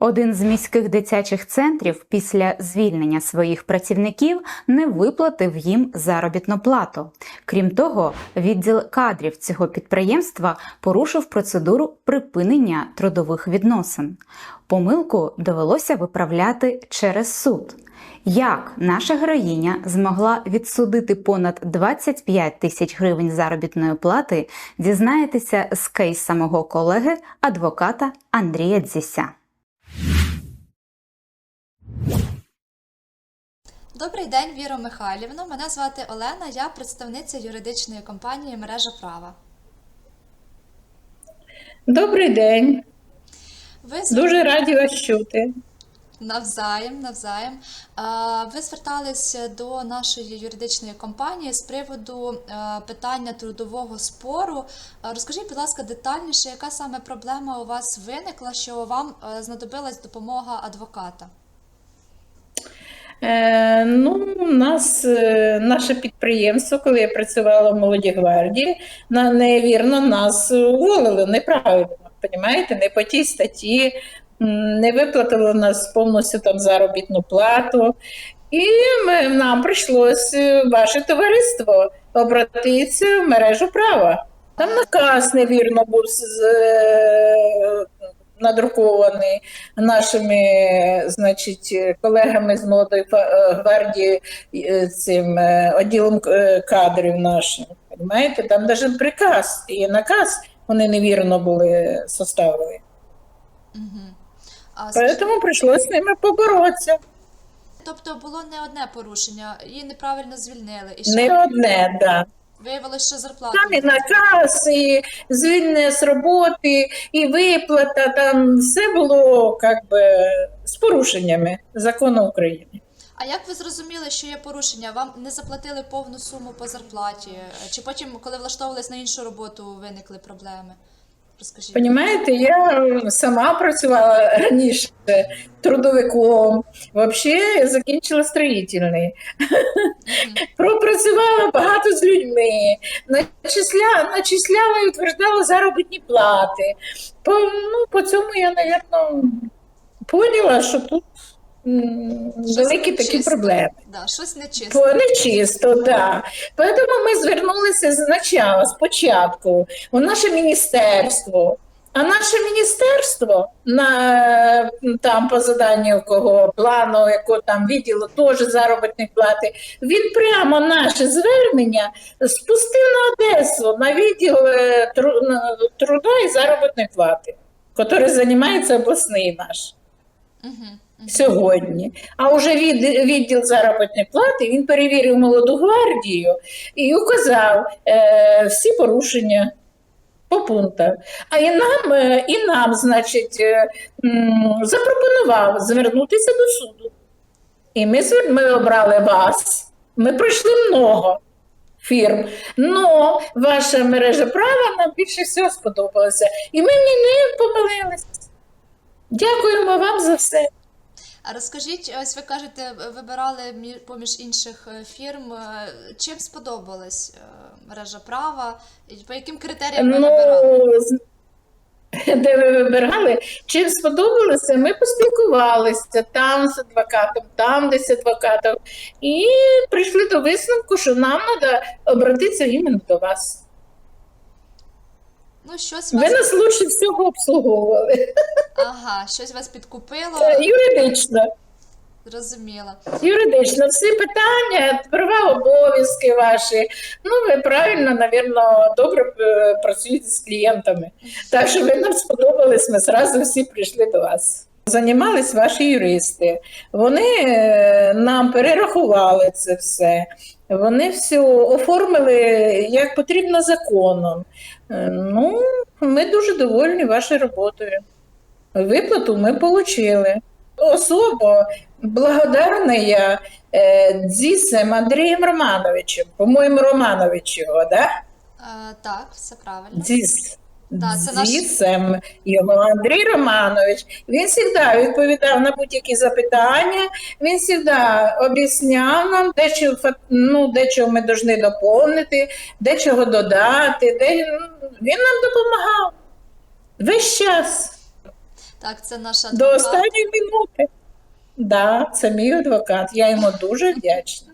Один з міських дитячих центрів після звільнення своїх працівників не виплатив їм заробітну плату. Крім того, відділ кадрів цього підприємства порушив процедуру припинення трудових відносин. Помилку довелося виправляти через суд. Як наша героїня змогла відсудити понад 25 тисяч гривень заробітної плати, дізнаєтеся з кейс самого колеги, адвоката Андрія Дзіся. Добрий день, Віро Михайлівно. Мене звати Олена, я представниця юридичної компанії Мережа права. Добрий день, Ви з- дуже раді вас чути. навзаєм, навзаєм. Ви звертались до нашої юридичної компанії з приводу е, питання трудового спору. Розкажіть, будь ласка, детальніше, яка саме проблема у вас виникла, що вам е, знадобилась допомога адвоката? Е, ну, у нас е, наше підприємство, коли я працювала в молодій гвардії, на невірно нас уволили неправильно. Понімаєте, не по тій статті, не виплатили нас повністю там заробітну плату. І ми, нам прийшлося ваше товариство обратитися в мережу права. Там наказ невірно був е, надрукований нашими, значить, колегами з молодої е, гвардії, е, цим е, відділом кадрів нашим. Понимаєте? Там навіть приказ і наказ вони невірно були составили. Угу. А, Тому прийшлося з ними поборотися. тобто було не одне порушення, її неправильно звільнили. І ще Не одне, да. Виявилось, що зарплата і наказ, і звільнення з роботи, і виплата, там все було як би, з порушеннями закону України. А як ви зрозуміли, що є порушення? Вам не заплатили повну суму по зарплаті? Чи потім, коли влаштовувались на іншу роботу, виникли проблеми? Розкажіть. Понімаєте, я сама працювала раніше трудовиком. Взагалі закінчила строїтельний. Мгм. Пропрацювала багато з людьми, начисля, начисляла і утверждала заробітні плати. По, ну, по цьому я, мабуть, поняла, що тут великі такі проблеми. Да, щось нечисто. Нечисто, так. Тому ми звернулися спочатку, спочатку у наше міністерство. А наше міністерство на там по заданню кого плану, якого там відділу теж заробітної плати, він прямо наше звернення спустив на Одесу на відділ е, труда і заробітної плати, який займається обласний наш Мгм. Сьогодні. А вже від, відділ заробітної плати він перевірив молоду гвардію і указав е, всі порушення по пунктах. А і нам, е, і нам, значить, е, запропонував звернутися до суду. І ми, ми обрали вас. Ми пройшли много фірм. Но ваша мережа права нам більше всього сподобалася. І ми в не помилилися. Дякуємо вам за все. А розкажіть, ось ви кажете, вибирали поміж інших е, фірм. е, Чим сподобалась е, мережа права? По яким критеріям ви вибирали? Ну, з- де ви вибирали, чим сподобалося, ми поспілкувалися там з адвокатом, там десь з адвокатом, і прийшли до висновку, що нам треба обратитися іменно до вас. Ну, щось Ви нас лучше всього обслуговували. ага, щось вас підкупило, Е, Юридично. зрозуміла. Юридично, всі питання, права, обов'язки ваші. Ну, ви правильно, навірно, добре е, працюєте з клієнтами. Так що ви нам сподобались, ми зразу всі прийшли до вас. Займались ваші юристи. Вони е, нам перерахували це все. Вони все оформили як потрібно законом. Е, Ну, ми дуже довольні вашою роботою. Виплату ми отримали. Особо благодарна я е, Дзісем Андрієм Романовичем, по-моєму, Романович його, да? Е, так, все правильно. Дзіс. Да, це наш- його Андрій Романович. Він завжди відповідав на будь-які запитання, він завжди об'ясняв нам, де чого, ну, де чого ми повинні доповнити, де чого додати. Де... Він нам допомагав весь час. Так, це наша До останньої минути. Да, це мій адвокат. Я йому дуже вдячна.